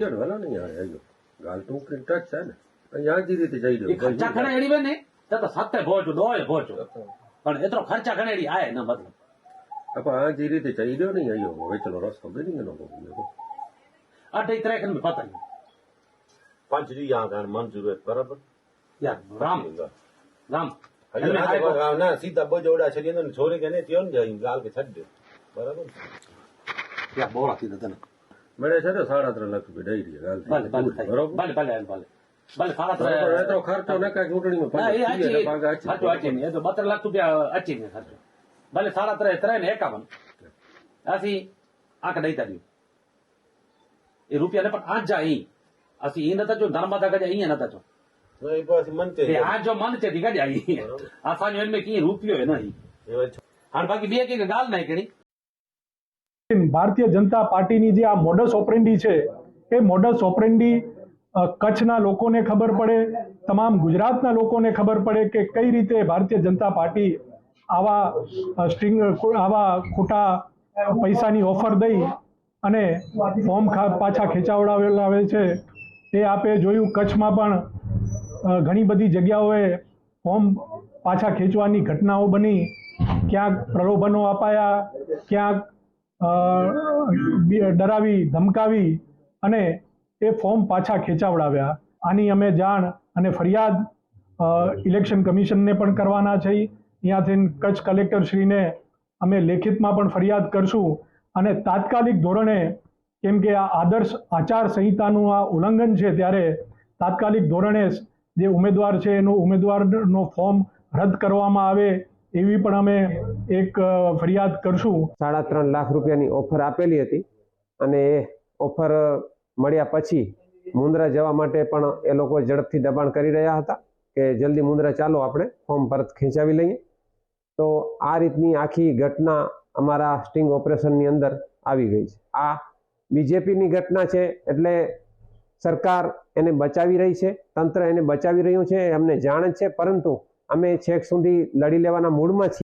ચડવાના નહીં યાર આવ્યો ગાલ તો ઉપરી ટચ છે ને અહીંયા જ રીતે જઈ ગયો ખર્ચા ઘણેડી બે ને તો તો સત્તે ભોચું દોય ભોચું પણ એટલો ખર્ચા ઘણેડી આય ના મતલબ અપ આ જે રીતે જઈ ગયો નહીં આવ્યો હવે ચલો રસ્તો બેડી ગયો નો અઢી ત્રેક ને પતંગ. પાંચ રી આ ગાન મંજૂર બરાબર? યાર રામ. રામ. ના સીધા બજોડા છે છોરી કે ને ત્યો ને ગાલ કે છડ દે. બરાબર? યાર બોલા સીધા તને. મને છે ને સાડા ત્રણ લાખ રૂપિયા ડાયરી ભલે ભલે બરોબર? ભલે ભલે ભલે. ભલે સાડા એ ત્રણ ખર્ચો ન કાંઈ ચૂંટણીમાં એ. એ તો બત્રીસ લાખ રૂપિયા આચી નહીં ખર્ચો. ભલે સાડા ત્રણ ત્રણ એકાવન. આથી આંક દઈ તાર્યું એ રૂપિયા ને પણ આજ જા ઈ. આથી ઈ નતા જો નર્મદા ગજા અહીંયા નતા જો. એ એ આ જો મન છે ગજા આ સાંજ એમ કઈ રૂપિયો એ નહીં. બાકી બે કે ગાલ નહીં કેડી ભારતીય જનતા પાર્ટીની જે આ મોડસ ઓપરેન્ડી છે, એ મોડસ ઓપરેન્ડી કચ્છના લોકોને ખબર પડે, તમામ ગુજરાતના લોકોને ખબર પડે કે કઈ રીતે ભારતીય જનતા પાર્ટી આવા સ્ટ્રિંગ આવા ખોટા પૈસાની ઓફર દઈ અને ફોર્મ પાછા ખેંચાવડાવેલા છે. એ આપે જોયું કચ્છમાં પણ ઘણી બધી જગ્યાઓએ ફોર્મ પાછા ખેંચવાની ઘટનાઓ બની. ક્યાંક પ્રલોભનો અપાયા, ક્યાંક ડરાવી, ધમકાવી અને એ ફોર્મ પાછા ખેંચાવડાવ્યા. આની અમે જાણ અને ફરિયાદ ઇલેક્શન કમિશનને પણ કરવાના છે. ત્યાંથી કચ્છ કલેક્ટરશ્રીને અમે લેખિતમાં પણ ફરિયાદ કરશું અને તાત્કાલિક ધોરણે, કેમ કે આ આદર્શ આચાર સંહિતાનું આ ઉલ્લંઘન છે ત્યારે તાત્કાલિક ધોરણે જે ઉમેદવાર છે એનો ઉમેદવારનો ફોર્મ રદ કરવામાં આવે એવી પણ અમે એક ફરિયાદ કરશું. સાડા ત્રણ લાખ રૂપિયાની ઓફર આપેલી હતી અને એ ઓફર મળ્યા પછી મુંદ્રા જવા માટે પણ એ લોકો ઝડપથી દબાણ કરી રહ્યા હતા કે જલ્દી મુંદ્રા ચાલો, આપણે ફોર્મ પરત ખેંચાવી લઈએ. તો આ રીતની આખી ઘટના અમારા સ્ટિંગ ઓપરેશનની અંદર આવી ગઈ છે. આ બીજેપીની ઘટના છે એટલે સરકાર એને બચાવી રહી છે, તંત્ર એને બચાવી રહ્યું છે અમને જાણ છે, પરંતુ અમે છેક સુધી લડી લેવાના મૂડમાં છીએ.